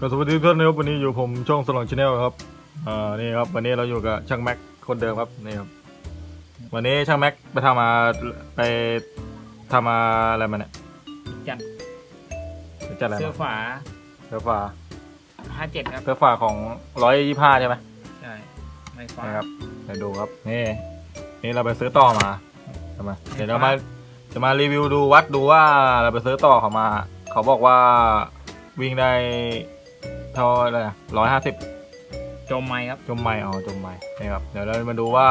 ก็สวัสดีทุกท่านนะครับวันนี้อยู่ผมช่องสลองชาแนลครับอ่านี่ครับวันนี้เราอยู่กับช่างแม็กคนเดิมครับนี่ครับวันนี้ช่างแม็กไปทำมาไปทำมาอะไรมาเนี่ยจัดไปจัดอะไรเสื้อมาฝาเสื้อฝา57ครับ เสื้อฝาของร้อยยี่ห้าใช่ไหมใช่ ไม่ฟ้านะครับเดี๋ยวดูครับนี่นี่เราไปซื้อต่อมาทำไมเดี๋ยวเรามาจะมารีวิวดูวัดดูว่าเราไปซื้อต่อเขามา เขาบอกว่าวิ่งได้ เท่าไหร่ร้อยห้าสิบจมไม้ครับ จมไม้อ๋อจมไม้นี่ครับ เดี๋ยวเรามาดูว่า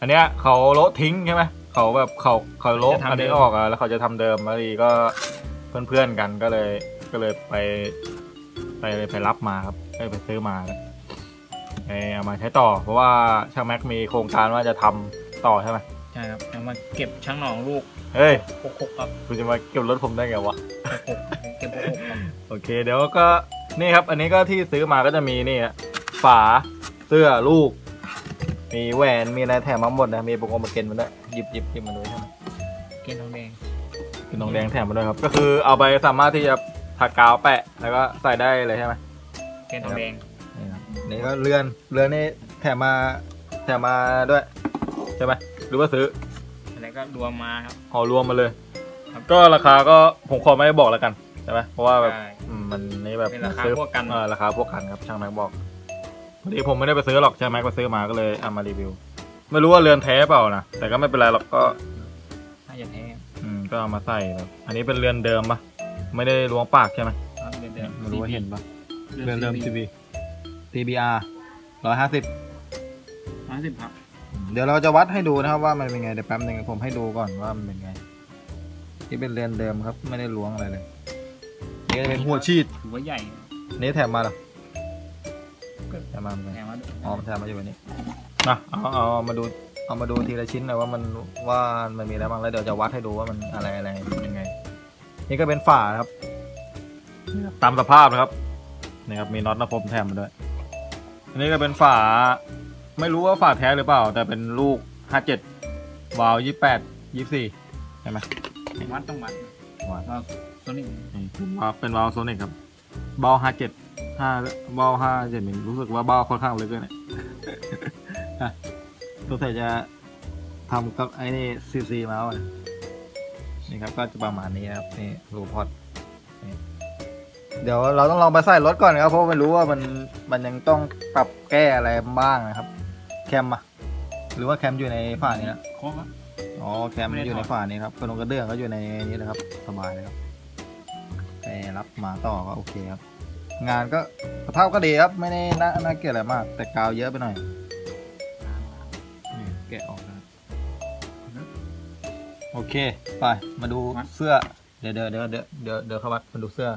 อันเนี้ยเขาโละทิ้งใช่ไหมเขาแบบเขาเขาโละจะทำอันนี้เดิม ออกอะแล้วเขาจะทำเดิมแล้วดีก็เพื่อนๆกันก็เลยก็เลยไป ไปไปรับมาครับไปไปซื้อมาไปเอามาใช้ต่อ เพราะว่าช่างแม็กมีโครงการว่าจะทำต่อใช่ไหมใช่ครับเอามาเก็บช่างหนองลูกเฮ้ย66ครับคุณจะมาเก็บรถผมได้ไงวะ66เก็บ66ครับโอเค เดี๋ยวก็ นี่ครับ อันนี้ก็ที่ซื้อมาก็จะมีนี่ฮะฝาเสื้อลูก มีแหวนมีอะไรแถมมาหมดนะมีโปรแกรมมาเกนมาด้วยหยิบหยิบหยิบมาด้วยใช่ไหมเกณฑ์ทองแดงคือน้องแดงแถมมาด้วยครับ ก็คือเอาไปสามารถที่จะทากาวแปะแล้วก็ใส่ได้เลยใช่ไหมเกณฑ์ทองแดงนี่ครับนี่ก็เรือนเรือนนี่แถมมาแถมมาด้วยใช่ไหมหรือว่าซื้ออะไรก็รวมมาครับเอารวมมาเลยครับก็ราคาก็ผมขอไม่บอกแล้วกันใช่ไหมเพราะว่าแบบใช่อื มมันนี่แบบเป็นราคาซื้อพวกกัน เออราคาพวกกันครับช่างแม็กบอกพอดีผมไม่ได้ไปซื้อหรอกช่างแม็กไปซื้อมาก็เลยเอามารีวิว ไม่รู้ว่าเรือนแท้เปล่านะแต่ก็ไม่เป็นไรหรอกก็ น่าจะแท้อืมก็เอามาใส่แบบอันนี้เป็นเรือนเดิมปะไม่ได้ล้วงปากใช่ไหมครับเดิมเดิมไม่รู้ว่าเห็นปะเรือนเดิม CB TBR ร้อยห้าสิบห้าสิบครับเดี๋ยวเราจะวัดให้ดูนะครับว่ามันเป็นไงเดี๋ยวแป๊บนึงผมให้ดูก่อนว่ามันเป็นไง ที่เป็นเรือนเดิมครับ ไม่ได้ล้วงอะไรเลยนี่ ก็จะเป็นหัวชีดถือว่าใหญ่นี่แถมมาเหรอแถมมาเหมือนกันแถมว่าอ๋อมันแถมมาอยู่แบบนี้นะเอาเอาเอามาดูเอามาดูทีละชิ้นหน่อยว่ามันว่ามันมีอะไรบ้างแล้วเดี๋ยวจะวัดให้ดูว่ามันอะไรอะไรเป็นยังไง นี่ก็เป็นฝานะครับ ตามสภาพนะครับนี่ครับมีน็อตนะผมแถมมาด้วย อันนี้ก็เป็นฝา ไม่รู้ว่าฝาแท้หรือเปล่า แต่เป็นลูกห้าเจ็ดวาล์วยี่แปดยี่สี่ใช่ไหมวัดต้องวัด วาล์วเราโซนิกนี่เป็นวาล์วเป็นวาล์วโซนิกครับเบ้าห้าเจ็ดห้าเบ้าห้าเจ็ดมิลรู้สึกว่าเบ้าค่อนข้างลึกเลยเนี่ยฮะสงสัยจะทำกับไอ้นี่ซีซีมาแล้วเนี่ยนี่ครับก็จะประมาณนี้ครับนี่รูพอดนี่เดี๋ยวเราต้องลองไปใส่รถก่อนนะครับเพราะไม่รู้ว่ามันมันยังต้องปรับแก้อะไรบ้างนะครับ แคมอะหรือว่าแคมอยู่ในฝานี้นะโค้งครับ อ๋อแคมไม่ได้อยู่ในถอดฝานี้ครับกระดงกระเดื่องก็อยู่ในนี้นะครับสบายเลยครับไปรับมาต่อก็โอเคครับ งานก็สภาพก็ดีครับไม่ได้น่าน่าเกลียดอะไรมาก แต่กาวเยอะไปหน่อยนี่แกะออกนะครับโอเคไปมาดูเสื้อเดี๋ยวเดี๋ยวเดี๋ยวเดี๋ยวเดี๋ยวเดี๋ยวเข้าวัดมาดูเสื้อ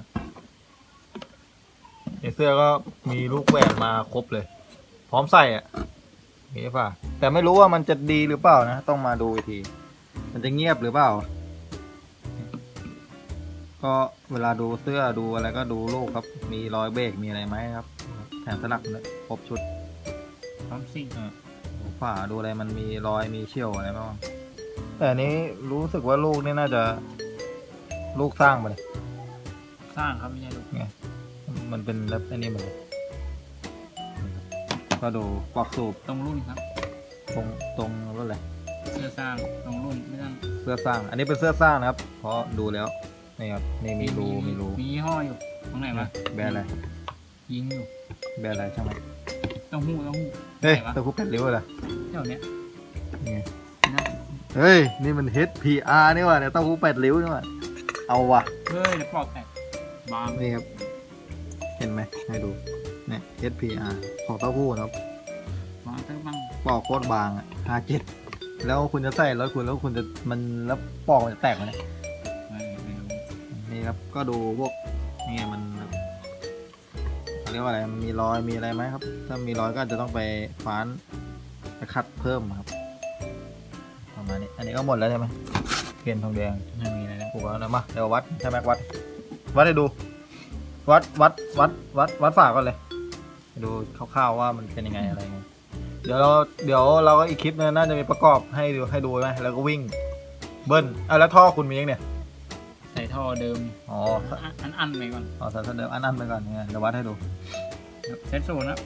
ในเสื้อก็มีลูกแหวนมาครบเลย พร้อมใส่อะ นี่ป่ะแต่ไม่รู้ว่ามันจะดีหรือเปล่านะ ต้องมาดูอีกที มันจะเงียบหรือเปล่า ก็เวลาดูเสื้อดูอะไรก็ดูลูกครับ มีรอยเบรกมีอะไรไหมครับ แถมสลักนะครบชุดพร้อมซิ่งดูฝาดูอะไรมันมีรอยมีเชี่ยวอะไรบ้างแต่อันนี้รู้สึกว่าลูกนี่น่าจะ ลูกสร้างมาเลยสร้างครับไม่ใช่ลูกมันเป็นแบบอันนี้หมดเลย ก็ดูปลักสูบตรงรุ่นครับตรงตรงรุ่นอะไรเสื้อสร้างตรงรุ่นไม่ต้องเสื้อสร้าง อันนี้เป็นเสื้อสร้างนะครับ เพราะดูแล้วนี่ครับนี่มีรูมีรูมียี่ห้ออยู่ตรงไหนวะแบรนด์อะไรยิงอยู่แบรนด์อะไรช่างมันเต้าหู้เต้าหู้เฮ้ยไหนวะตะคุบเป็ดริ้วเหรอเจ้าเนี้ยนี่ไงนะเฮ้ย นี่มัน HPR นี่ว่ะเนี่ยเต้าหู้เป็ดริ้วนี่ว่ะเอาว่ะเฮ้ยเดี๋ยวปลอกแตกบางนี่ครับ เห็นไหมให้ดู เนี่ย HPR ของเต้าหู้นะครับบางตั้งบ้างปอกโคตรบางอะห้าเจ็ดแล้วคุณจะใส่รถคุณแล้วคุณจะมันแล้วปอกมันจะแตกไหมเนี่ยไม่ไม่รู้นี่ครับก็ดูพวกนี่ไงมันแบบเขาเรียกว่าอะไรมันมีรอยมีอะไรไหมครับ ถ้ามีรอยก็อาจจะต้องไปฟ้านไปคัดเพิ่มครับประมาณนี้อันนี้ก็หมดแล้วใช่ไหมเกณฑ์ทองแดงไม่มีอะไรแล้วถูกแล้วนะมาเดี๋ยววัดใช่ไหมวัด วัดให้ดู วัดวัดวัดวัดวัดฝาก่อนเลย ดูคร่าวๆว่ามันเป็นยังไงอะไรไงเดี๋ยวเราเดี๋ยวเราก็อีกคลิปนึงน่าจะมีประกอบให้ดูให้ดูไหมแล้วก็วิ่ง เบิ้ลอะแล้วท่อคุณมียังเนี่ย ใส่ท่อเดิมอ๋ออันอันอันไปก่อนอ๋อใส่ท่อเดิมอันนั้นไปก่อนเนี่ยเดี๋ยววัดให้ดูครับเซตศูนย์นะ